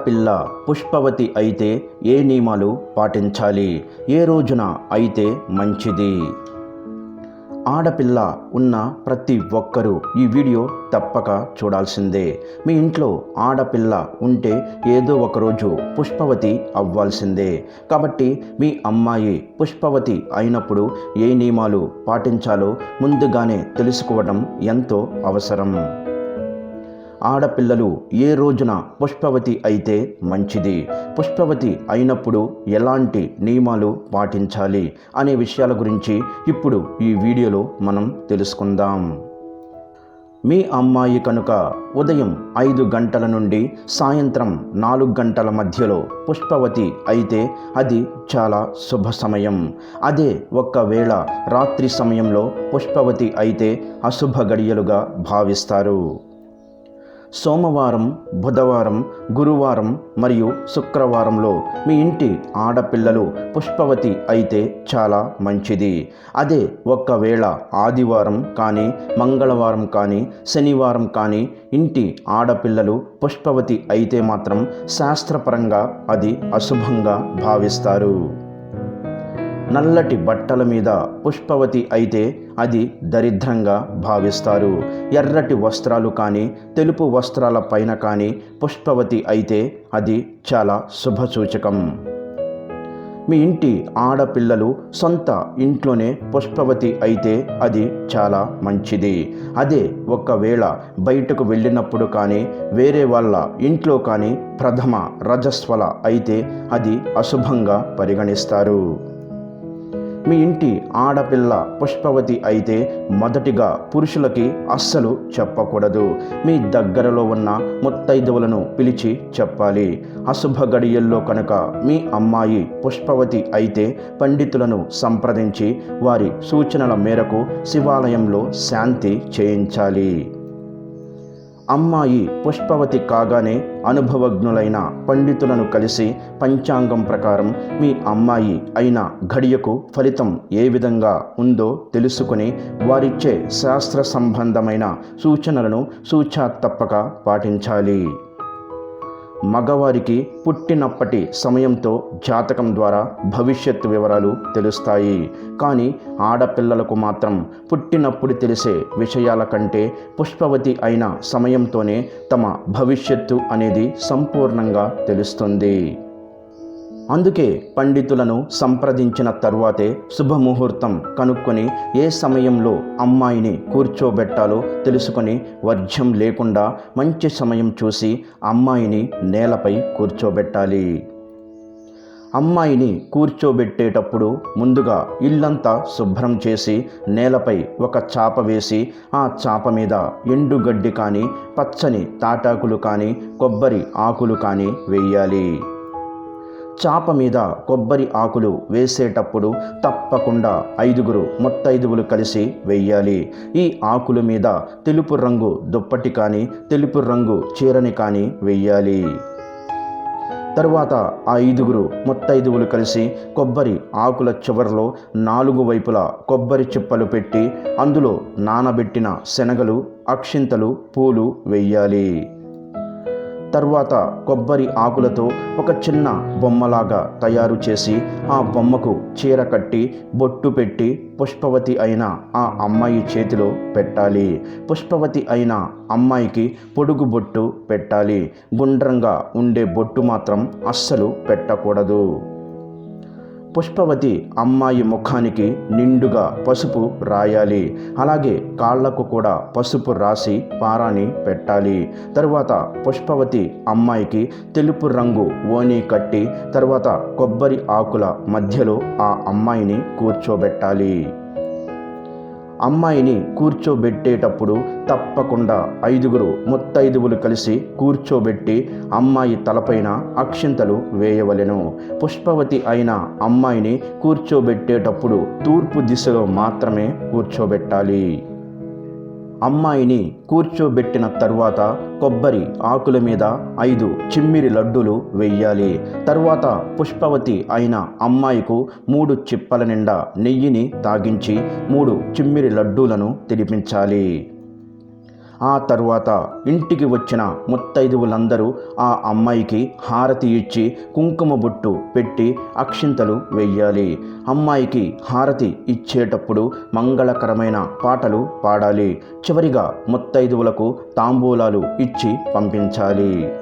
ఆడపిల్ల పుష్పవతి అయితే ఏ నియమాలు పాటించాలి? ఏ రోజున అయితే మంచిది? ఆడపిల్ల ఉన్న ప్రతి ఒక్కరూ ఈ వీడియో తప్పక చూడాల్సిందే. మీ ఇంట్లో ఆడపిల్ల ఉంటే ఏదో ఒకరోజు పుష్పవతి అవ్వాల్సిందే. కాబట్టి మీ అమ్మాయి పుష్పవతి అయినప్పుడు ఏ నియమాలు పాటించాలో ముందుగానే తెలుసుకోవడం ఎంతో అవసరం. ఆడపిల్లలు ఏ రోజున పుష్పవతి అయితే మంచిది? పుష్పవతి అయినప్పుడు ఎలాంటి నియమాలు పాటించాలి అనే విషయాల గురించి ఇప్పుడు ఈ వీడియోలో మనం తెలుసుకుందాం. మీ అమ్మాయి కనుక ఉదయం ఐదు గంటల నుండి సాయంత్రం నాలుగు గంటల మధ్యలో పుష్పవతి అయితే అది చాలా శుభ సమయం. అదే ఒక్కవేళ రాత్రి సమయంలో పుష్పవతి అయితే అశుభ గడియలుగా భావిస్తారు. సోమవారం బుధవారం గురువారం మరియు శుక్రవారంలో మీ ఇంటి ఆడపిల్లలు పుష్పవతి అయితే చాలా మంచిది. అదే ఒక్కవేళ ఆదివారం కానీ మంగళవారం కానీ శనివారం కానీ ఇంటి ఆడపిల్లలు పుష్పవతి అయితే మాత్రం శాస్త్రపరంగా అది అశుభంగా భావిస్తారు. నల్లటి బట్టల మీద పుష్పవతి అయితే అది దరిద్రంగా భావిస్తారు. ఎర్రటి వస్త్రాలు కానీ తెలుపు వస్త్రాల పైన కానీ పుష్పవతి అయితే అది చాలా శుభసూచకం. మీ ఇంటి ఆడపిల్లలు సొంత ఇంట్లోనే పుష్పవతి అయితే అది చాలా మంచిది. అదే ఒకవేళ బయటకు వెళ్ళినప్పుడు కానీ వేరే వాళ్ళ ఇంట్లో కానీ ప్రథమ రజస్వల అయితే అది అశుభంగా పరిగణిస్తారు. మీ ఇంటి ఆడపిల్ల పుష్పవతి అయితే మొదటిగా పురుషులకి అస్సలు చెప్పకూడదు. మీ దగ్గరలో ఉన్న ముత్తైదువులను పిలిచి చెప్పాలి. అశుభ గడియల్లో కనుక మీ అమ్మాయి పుష్పవతి అయితే పండితులను సంప్రదించి వారి సూచనల మేరకు శివాలయంలో శాంతి చేయించాలి. అమ్మాయి పుష్పవతి కాగానే అనుభవజ్ఞులైన పండితులను కలిసి పంచాంగం ప్రకారం మీ అమ్మాయి అయిన ఘడియకు ఫలితం ఏ విధంగా ఉందో తెలుసుకుని వారిచ్చే శాస్త్ర సంబంధమైన సూచనలను సూచా తప్పక పాటించాలి. మగవారికి పుట్టినప్పటి సమయంతో జాతకం ద్వారా భవిష్యత్తు వివరాలు తెలుస్తాయి. కానీ ఆడపిల్లలకు మాత్రం పుట్టినప్పుడు తెలిసే విషయాల కంటే పుష్పవతి అయిన సమయంతోనే తమ భవిష్యత్తు అనేది సంపూర్ణంగా తెలుస్తుంది. అందుకే పండితులను సంప్రదించిన తరువాతే శుభముహూర్తం కనుక్కొని ఏ సమయంలో అమ్మాయిని కూర్చోబెట్టాలో తెలుసుకొని వర్జ్యం లేకుండా మంచి సమయం చూసి అమ్మాయిని నేలపై కూర్చోబెట్టాలి. అమ్మాయిని కూర్చోబెట్టేటప్పుడు ముందుగా ఇల్లంతా శుభ్రం చేసి నేలపై ఒక చాప వేసి ఆ చాప మీద ఎండుగడ్డి కానీ పచ్చని తాటాకులు కానీ కొబ్బరి ఆకులు కానీ వేయాలి. చాప మీద కొబ్బరి ఆకులు వేసేటప్పుడు తప్పకుండా ఐదుగురు మొత్తైదుగులు కలిసి వెయ్యాలి ఈ ఆకుల మీద తెలుపు రంగు దుప్పటి కానీ తెలుపు రంగు చీరని కానీ వెయ్యాలి తరువాత ఆ ఐదుగురు మొత్తైదువులు కలిసి కొబ్బరి ఆకుల చివరలో నాలుగు వైపులా కొబ్బరి చిప్పలు పెట్టి అందులో నానబెట్టిన శనగలు అక్షింతలు పూలు వెయ్యాలి తర్వాత కొబ్బరి ఆకులతో ఒక చిన్న బొమ్మలాగా తయారు చేసి ఆ బొమ్మకు చీర కట్టి బొట్టు పెట్టి పుష్పవతి అయిన ఆ అమ్మాయి చేతిలో పెట్టాలి. పుష్పవతి అయిన అమ్మాయికి పొడుగు బొట్టు పెట్టాలి. గుండ్రంగా ఉండే బొట్టు మాత్రం అస్సలు పెట్టకూడదు. పుష్పవతి అమ్మాయి ముఖానికి నిండుగా పసుపు రాయాలి. అలాగే కాళ్ళకు కూడా పసుపు రాసి పారాని పెట్టాలి. తరువాత పుష్పవతి అమ్మాయికి తెలుపు రంగు ఓని కట్టి తర్వాత కొబ్బరి ఆకుల మధ్యలో ఆ అమ్మాయిని కూర్చోబెట్టాలి. అమ్మాయిని కూర్చోబెట్టేటప్పుడు తప్పకుండా ఐదుగురు ముత్తైదువులు కలిసి కూర్చోబెట్టి అమ్మాయి తలపైన అక్షింతలు వేయవలెను. పుష్పవతి అయిన అమ్మాయిని కూర్చోబెట్టేటప్పుడు తూర్పు దిశలో మాత్రమే కూర్చోబెట్టాలి. అమ్మాయిని కూర్చోబెట్టిన తర్వాత కొబ్బరి ఆకుల మీద ఐదు చిమ్మిరి లడ్డులు వెయ్యాలి. తరువాత పుష్పవతి అయిన అమ్మాయికు మూడు చిప్పల నిండా నెయ్యిని తాగించి మూడు చిమ్మిరి లడ్డూలను తినిపించాలి. ఆ తరువాత ఇంటికి వచ్చిన ముత్తైదువులందరూ ఆ అమ్మాయికి హారతి ఇచ్చి కుంకుమ బొట్టు పెట్టి అక్షింతలు వెయ్యాలి అమ్మాయికి హారతి ఇచ్చేటప్పుడు మంగళకరమైన పాటలు పాడాలి. చివరిగా ముత్తైదువులకు తాంబూలాలు ఇచ్చి పంపించాలి.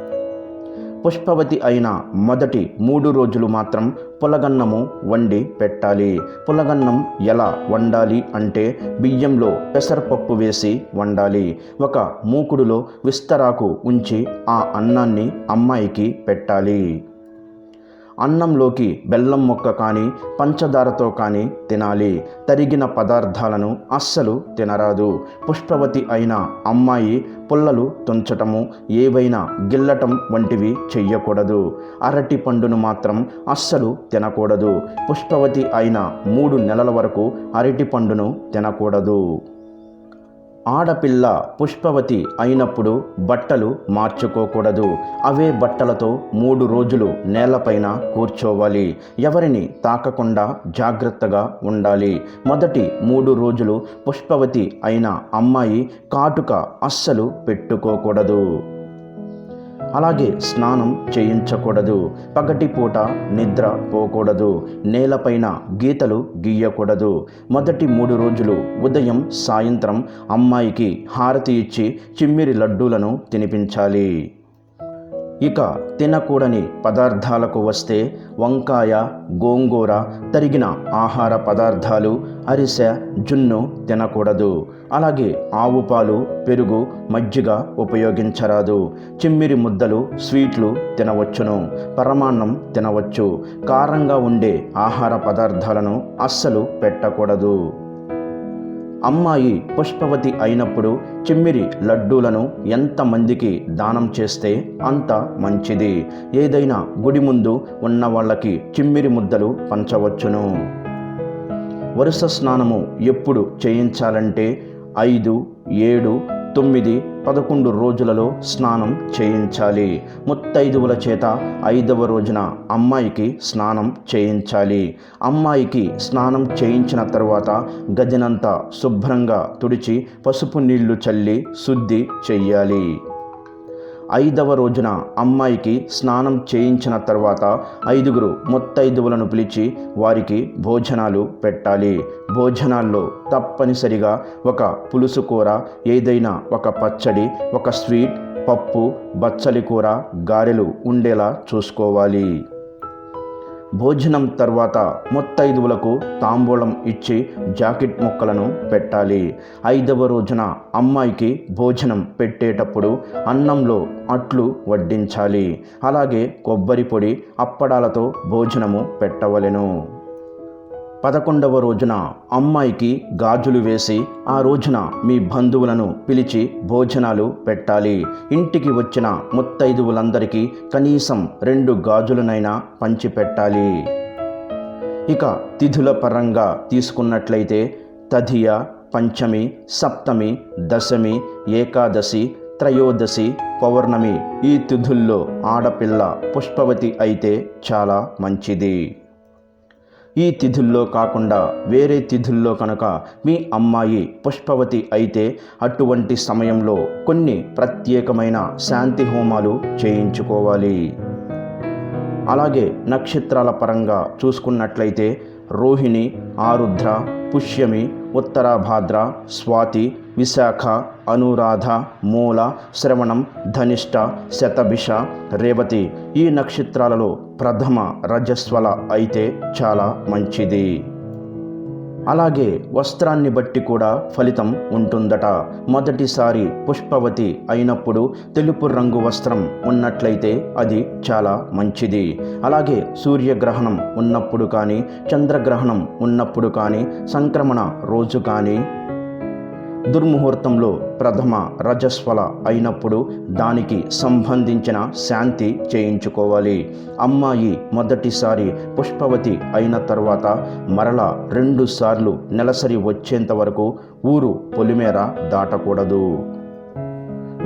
పుష్పవతి అయిన మొదటి మూడు రోజులు మాత్రం పులగన్నము వండి పెట్టాలి. పులగన్నం ఎలా వండాలి అంటే బియ్యంలో పెసరపప్పు వేసి వండాలి. ఒక మూకుడులో విస్తరాకు ఉంచి ఆ అన్నాన్ని అమ్మాయికి పెట్టాలి. అన్నంలోకి బెల్లం మొక్క కానీ పంచదారతో కానీ తినాలి. తరిగిన పదార్థాలను అస్సలు తినరాదు. పుష్పవతి అయిన అమ్మాయి పుల్లలు తుంచటము ఏవైనా గిల్లటం వంటివి చెయ్యకూడదు. అరటి పండును మాత్రం అస్సలు తినకూడదు. పుష్పవతి అయిన మూడు నెలల వరకు అరటి పండును తినకూడదు. ఆడపిల్ల పుష్పవతి అయినప్పుడు బట్టలు మార్చుకోకూడదు. అవే బట్టలతో మూడు రోజులు నేలపైన కూర్చోవాలి. ఎవరిని తాకకుండా జాగ్రత్తగా ఉండాలి. మొదటి మూడు రోజులు పుష్పవతి అయిన అమ్మాయి కాటుక అస్సలు పెట్టుకోకూడదు. అలాగే స్నానం చేయించకూడదు. పగటిపూట నిద్ర పోకూడదు. నేలపైన గీతలు గీయకూడదు. మొదటి మూడు రోజులు ఉదయం సాయంత్రం అమ్మాయికి హారతి ఇచ్చి చిమ్మిరి లడ్డూలను తినిపించాలి. ఇక తినకూడని పదార్థాలకు వస్తే వంకాయ గోంగూర తరిగిన ఆహార పదార్థాలు అరిసె జున్ను తినకూడదు. అలాగే ఆవు పాలు పెరుగు మజ్జిగ ఉపయోగించరాదు. చిమ్మిరి ముద్దలు స్వీట్లు తినవచ్చును. పరమాన్నం తినవచ్చు. కారంగా ఉండే ఆహార పదార్థాలను అస్సలు పెట్టకూడదు. అమ్మాయి పుష్పవతి అయినప్పుడు చిమ్మిరి లడ్డూలను ఎంతమందికి దానం చేస్తే అంత మంచిది. ఏదైనా గుడి ముందు ఉన్న వాళ్ళకి చిమ్మిరి ముద్దలు పంచవచ్చును. వరుస స్నానము ఎప్పుడు చేయించాలంటే ఐదు ఏడు తొమ్మిది పదకొండు రోజులలో స్నానం చేయించాలి. ముత్తైదువుల చేత ఐదవ రోజున అమ్మాయికి స్నానం చేయించాలి. అమ్మాయికి స్నానం చేయించిన తర్వాత గదినంతా శుభ్రంగా తుడిచి పసుపు నీళ్ళు చల్లి శుద్ధి చెయ్యాలి. ఐదవ రోజున అమ్మాయికి స్నానం చేయించిన తర్వాత ఐదుగురు ముత్తైదువులను పిలిచి వారికి భోజనాలు పెట్టాలి. భోజనాల్లో తప్పనిసరిగా ఒక పులుసు కూర ఏదైనా ఒక పచ్చడి ఒక స్వీట్ పప్పు బచ్చలి కూర గారెలు ఉండేలా చూసుకోవాలి. భోజనం తర్వాత ముత్తైదువులకు తాంబూలం ఇచ్చి జాకెట్ ముక్కలను పెట్టాలి. ఐదవ రోజున అమ్మాయికి భోజనం పెట్టేటప్పుడు అన్నంలో అట్లు వడ్డించాలి. అలాగే కొబ్బరి పొడి అప్పడాలతో భోజనము పెట్టవలెను. పదకొండవ రోజున అమ్మాయికి గాజులు వేసి ఆ రోజున మీ బంధువులను పిలిచి భోజనాలు పెట్టాలి. ఇంటికి వచ్చిన ముత్తైదువులందరికీ కనీసం రెండు గాజులనైనా పంచిపెట్టాలి. ఇక తిథుల పరంగా తీసుకున్నట్లయితే తదియ పంచమి సప్తమి దశమి ఏకాదశి త్రయోదశి పౌర్ణమి ఈ తిథుల్లో ఆడపిల్ల పుష్పవతి అయితే చాలా మంచిది. ఈ తిథుల్లో కాకుండా వేరే తిథుల్లో కనుక మీ అమ్మాయి పుష్పవతి అయితే అటువంటి సమయంలో కొన్ని ప్రత్యేకమైన శాంతి హోమాలు చేయించుకోవాలి. అలాగే నక్షత్రాల పరంగా చూసుకున్నట్లయితే రోహిణి ఆరుద్ర పుష్యమి ఉత్తరాభాద్ర స్వాతి విశాఖ అనురాధ మూల శ్రవణం ధనిష్ట శతభిష రేవతి ఈ నక్షత్రాలలో ప్రథమ రజస్వల అయితే చాలా మంచిది. అలాగే వస్త్రాన్ని బట్టి కూడా ఫలితం ఉంటుందట. మొదటిసారి పుష్పవతి అయినప్పుడు తెలుపు రంగు వస్త్రం ఉన్నట్లయితే అది చాలా మంచిది. అలాగే సూర్యగ్రహణం ఉన్నప్పుడు కానీ చంద్రగ్రహణం ఉన్నప్పుడు కానీ సంక్రమణ రోజు కానీ దుర్ముహూర్తంలో ప్రథమ రజస్వల అయినప్పుడు దానికి సంబంధించిన శాంతి చేయించుకోవాలి. అమ్మాయి మొదటిసారి పుష్పవతి అయిన తర్వాత మరల రెండుసార్లు నెలసరి వచ్చేంత వరకు ఊరు పొలిమేర దాటకూడదు.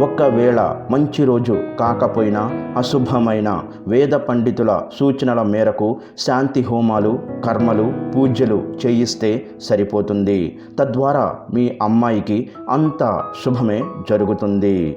ఒక్కవేళ మంచి రోజు కాకపోయినా అశుభమైన వేద పండితుల సూచనల మేరకు శాంతి హోమాలు కర్మలు పూజలు చేయిస్తే సరిపోతుంది. తద్వారా మీ అమ్మాయికి అంత శుభమే జరుగుతుంది.